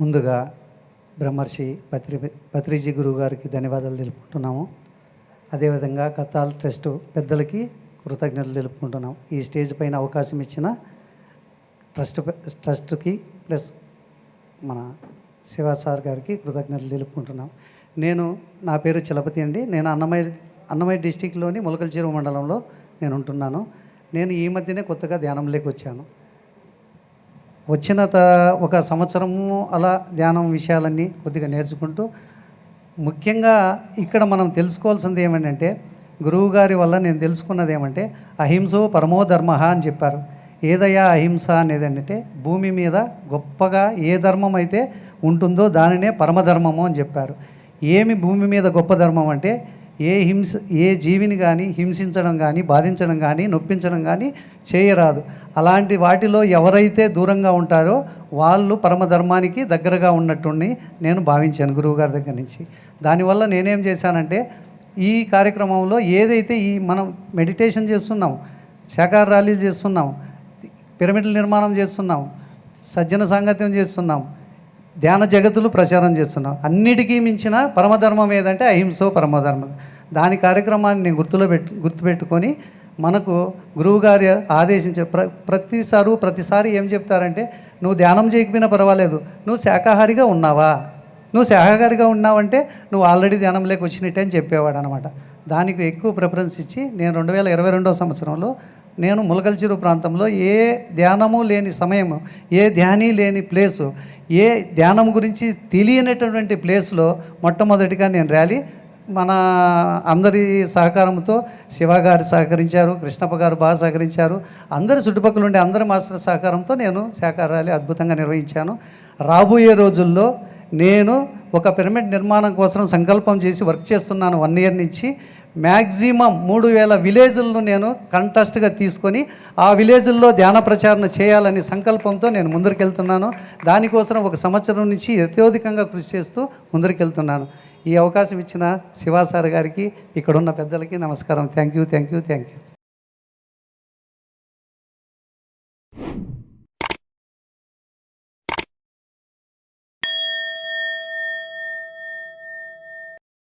ముందుగా బ్రహ్మర్షి పత్రి పత్రిజీ గురువు గారికి ధన్యవాదాలు తెలుపుకుంటున్నాము. అదేవిధంగా కథాల్ ట్రస్ట్ పెద్దలకి కృతజ్ఞతలు తెలుపుకుంటున్నాం ఈ స్టేజ్ పైన అవకాశం ఇచ్చిన ట్రస్ట్ ట్రస్ట్కి ప్లస్ మన శివ సార్ గారికి కృతజ్ఞతలు తెలుపుకుంటున్నాం నేను నా పేరు చలపతి అండి. నేను అన్నమయ్య అన్నమయ్య డిస్టిక్లోని ములకల్చెరువు మండలంలో నేను ఉంటున్నాను నేను ఈ మధ్యనే కొత్తగా ధ్యానంలోకి వచ్చాను. వచ్చిన త ఒక సంవత్సరము అలా ధ్యానం విషయాలన్నీ కొద్దిగా నేర్చుకుంటూ ముఖ్యంగా ఇక్కడ మనం తెలుసుకోవాల్సింది ఏమంటే గురువు గారి వల్ల నేను తెలుసుకున్నది ఏమంటే అహింసో పరమో ధర్మ అని చెప్పారు. ఏదయ్యా అహింస అనేది అంటే భూమి మీద గొప్పగా ఏ ధర్మం అయితే ఉంటుందో దానినే పరమధర్మము అని చెప్పారు. ఏమి భూమి మీద గొప్ప ధర్మం అంటే ఏ హింస ఏ జీవిని కానీ హింసించడం కానీ బాధించడం కానీ నొప్పించడం కానీ చేయరాదు. అలాంటి వాటిలో ఎవరైతే దూరంగా ఉంటారో వాళ్ళు పరమధర్మానికి దగ్గరగా ఉన్నట్టుండి నేను భావించాను గురువుగారి దగ్గర నుంచి. దానివల్ల నేనేం చేశానంటే ఈ కార్యక్రమంలో ఏదైతే ఈ మనం మెడిటేషన్ చేస్తున్నాం శాఖార ర్యాలీలు చేస్తున్నాం పిరమిడ్ల నిర్మాణం చేస్తున్నాం సజ్జన సాంగత్యం చేస్తున్నాం ధ్యాన జగతులు ప్రచారం చేస్తున్నాం. అన్నిటికీ మించిన పరమధర్మం ఏదంటే అహింసో పరమధర్మం. దాని కార్యక్రమాన్ని నేను గుర్తులో పెట్టు గుర్తుపెట్టుకొని మనకు గురువుగారి ఆదేశించే ప్ర ప్రతిసారి ప్రతిసారి ఏం చెప్తారంటే నువ్వు ధ్యానం చేయకపోయినా పర్వాలేదు. నువ్వు శాకాహారిగా ఉన్నావా? నువ్వు శాకాహారిగా ఉన్నావంటే నువ్వు ఆల్రెడీ ధ్యానంలోకి వచ్చినట్టే అని చెప్పేవాడు అనమాట దానికి ఎక్కువ ప్రిఫరెన్స్ ఇచ్చి నేను రెండు వేల ఇరవై రెండవ సంవత్సరంలో నేను ములకల్చిరు ప్రాంతంలో ఏ ధ్యానము లేని సమయము ఏ ధ్యాని లేని ప్లేసు ఏ ధ్యానం గురించి తెలియనటువంటి ప్లేస్లో మొట్టమొదటిగా నేను ర్యాలీ మన అందరి సహకారంతో శివ గారు సహకరించారు కృష్ణప్ప గారు బాగా సహకరించారు. అందరి చుట్టుపక్కల ఉండే అందరి మాస్టర్ సహకారంతో నేను సహకార ర్యాలీ అద్భుతంగా నిర్వహించాను. రాబోయే రోజుల్లో నేను ఒక పిరమిడ్ నిర్మాణం కోసం సంకల్పం చేసి వర్క్ చేస్తున్నాను వన్ ఇయర్ నుంచి. మ్యాక్సిమం మూడు వేల విలేజ్లను నేను కంటెస్ట్గా తీసుకొని ఆ విలేజ్ల్లో ధ్యాన ప్రచారణ చేయాలనే సంకల్పంతో నేను ముందరికెళ్తున్నాను. దానికోసం ఒక సంవత్సరం నుంచి అత్యధికంగా కృషి చేస్తూ ముందరికెళ్తున్నాను. ఈ అవకాశం ఇచ్చిన శివాసార్ గారికి ఇక్కడున్న పెద్దలకి నమస్కారం. Thank you thank you thank you